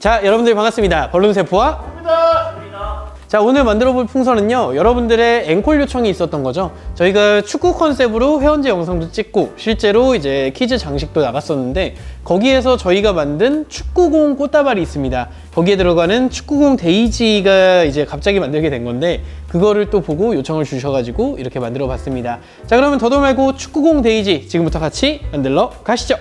자, 여러분들 반갑습니다. 벌룬세포와 자, 오늘 만들어 볼 풍선은요, 여러분들의 앵콜 요청이 있었던 거죠. 저희가 축구 컨셉으로 회원제 영상도 찍고, 실제로 이제 퀴즈 장식도 나갔었는데, 거기에서 저희가 만든 축구공 꽃다발이 있습니다. 거기에 들어가는 축구공 데이지가 이제 갑자기 만들게 된 건데, 그거를 또 보고 요청을 주셔가지고 이렇게 만들어 봤습니다. 자, 그러면 더도 말고 축구공 데이지 지금부터 같이 만들러 가시죠.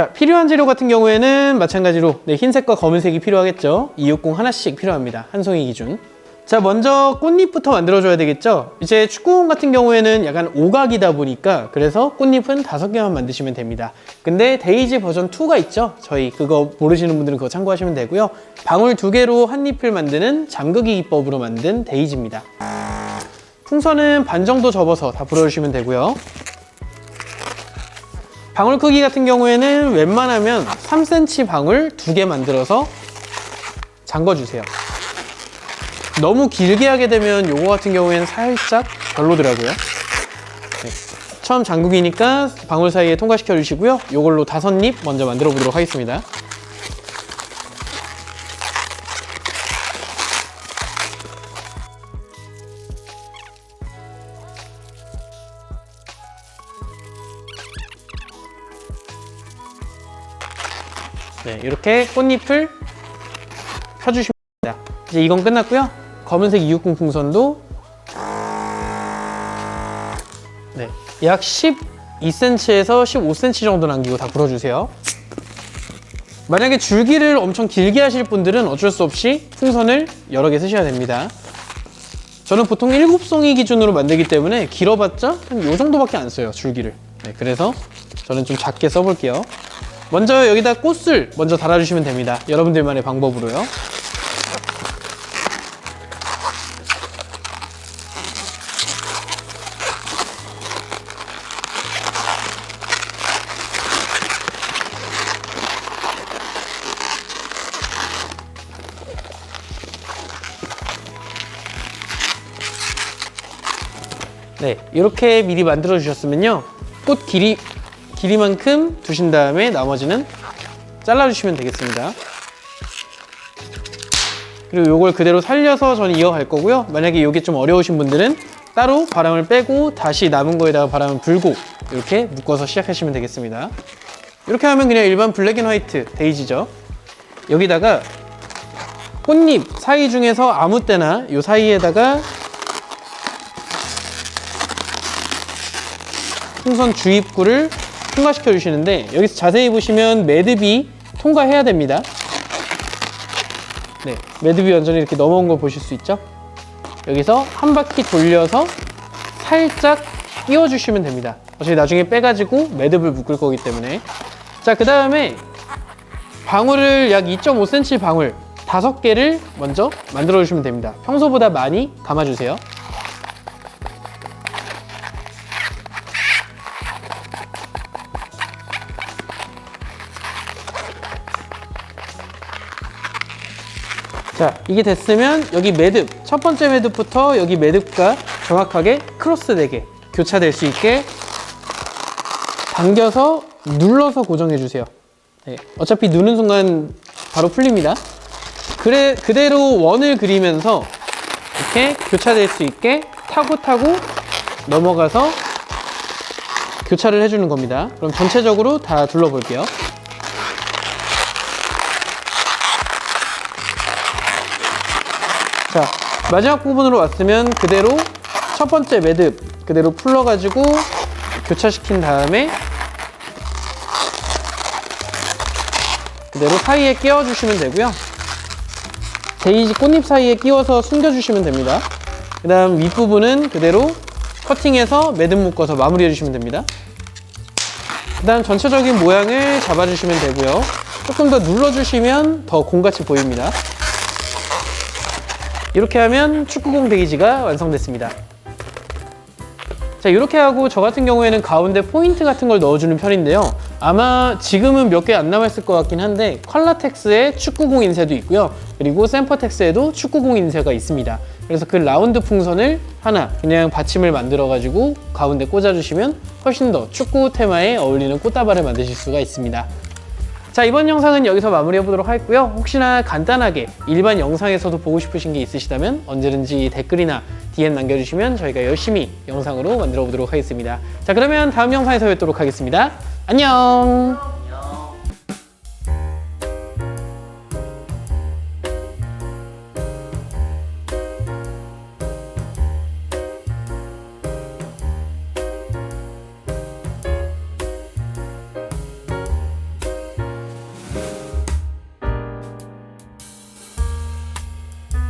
자, 필요한 재료 같은 경우에는 마찬가지로 네, 흰색과 검은색이 필요하겠죠. 260 하나씩 필요합니다. 한 송이 기준. 자, 먼저 꽃잎부터 만들어줘야 되겠죠. 이제 축구공 같은 경우에는 약간 오각이다 보니까 그래서 꽃잎은 다섯 개만 만드시면 됩니다. 근데 데이지 버전 2가 있죠. 저희 그거 모르시는 분들은 그거 참고하시면 되고요. 방울 두 개로 한 잎을 만드는 잠그기 기법으로 만든 데이지입니다. 풍선은 반 정도 접어서 다 불어주시면 되고요. 방울 크기 같은 경우에는 웬만하면 3cm 방울 두 개 만들어서 잠궈주세요. 너무 길게 하게 되면 요거 같은 경우에는 살짝 별로더라고요. 네. 처음 잠그기니까 방울 사이에 통과시켜 주시고요. 요걸로 다섯 입 먼저 만들어 보도록 하겠습니다. 네, 이렇게 꽃잎을 펴주시면 됩니다. 이제 이건 끝났고요. 검은색 260 풍선도 네, 약 12cm에서 15cm 정도 남기고 다 불어주세요. 만약에 줄기를 엄청 길게 하실 분들은 어쩔 수 없이 풍선을 여러 개 쓰셔야 됩니다. 저는 보통 7송이 기준으로 만들기 때문에 길어봤자 한요 정도밖에 안 써요, 줄기를. 네, 그래서 저는 좀 작게 써볼게요. 먼저 여기다 꽃을 먼저 달아주시면 됩니다. 여러분들만의 방법으로요. 네, 이렇게 미리 만들어 주셨으면요. 꽃 길이 길이만큼 두신 다음에 나머지는 잘라 주시면 되겠습니다. 그리고 요걸 그대로 살려서 저는 이어갈 거고요. 만약에 이게 좀 어려우신 분들은 따로 바람을 빼고 다시 남은 거에다가 바람을 불고 이렇게 묶어서 시작하시면 되겠습니다. 이렇게 하면 그냥 일반 블랙 앤 화이트 데이지죠. 여기다가 꽃잎 사이 중에서 아무 때나 요 사이에다가 풍선 주입구를 통과시켜 주시는데 여기서 자세히 보시면 매듭이 통과해야 됩니다. 네, 매듭이 완전히 이렇게 넘어온 거 보실 수 있죠? 여기서 한 바퀴 돌려서 살짝 끼워 주시면 됩니다. 어차피 나중에 빼가지고 매듭을 묶을 거기 때문에 자, 그 다음에 방울을 약 2.5cm 방울 다섯 개를 먼저 만들어 주시면 됩니다. 평소보다 많이 감아주세요. 자, 이게 됐으면 여기 매듭, 첫 번째 매듭부터 여기 매듭과 정확하게 크로스 되게 교차될 수 있게 당겨서 눌러서 고정해 주세요. 네, 어차피 누는 순간 바로 풀립니다. 그래, 그대로 원을 그리면서 이렇게 교차될 수 있게 타고 타고 넘어가서 교차를 해주는 겁니다. 그럼 전체적으로 다 둘러볼게요. 자, 마지막 부분으로 왔으면 그대로 첫 번째 매듭 그대로 풀러가지고 교차시킨 다음에 그대로 사이에 끼워주시면 되고요. 데이지 꽃잎 사이에 끼워서 숨겨주시면 됩니다. 그 다음 윗부분은 그대로 커팅해서 매듭 묶어서 마무리해주시면 됩니다. 그 다음 전체적인 모양을 잡아주시면 되고요. 조금 더 눌러주시면 더 공같이 보입니다. 이렇게 하면 축구공 데이지가 완성됐습니다. 자 이렇게 하고 저 같은 경우에는 가운데 포인트 같은 걸 넣어주는 편인데요. 아마 지금은 몇 개 안 남아있을 것 같긴 한데 컬러텍스에 축구공 인쇄도 있고요. 그리고 샘퍼텍스에도 축구공 인쇄가 있습니다. 그래서 그 라운드 풍선을 하나 그냥 받침을 만들어 가지고 가운데 꽂아주시면 훨씬 더 축구 테마에 어울리는 꽃다발을 만드실 수가 있습니다. 자자 이번 영상은 여기서 마무리해 보도록 하겠고요. 혹시나 간단하게 일반 영상에서도 보고 싶으신 게 있으시다면 언제든지 댓글이나 DM 남겨주시면 저희가 열심히 영상으로 만들어 보도록 하겠습니다. 자 그러면 다음 영상에서 뵙도록 하겠습니다. 안녕.